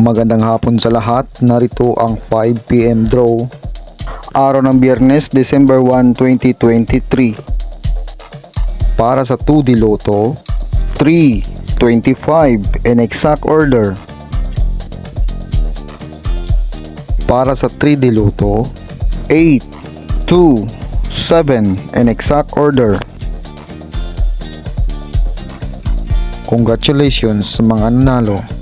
Magandang hapon sa lahat. Narito ang 5pm draw. Araw ng Biyernes, December 1, 2023. Para sa 2D Lotto, 3, 25 in exact order. Para sa 3D Lotto, 8, 2, 7 in exact order. Congratulations sa mga nanalo.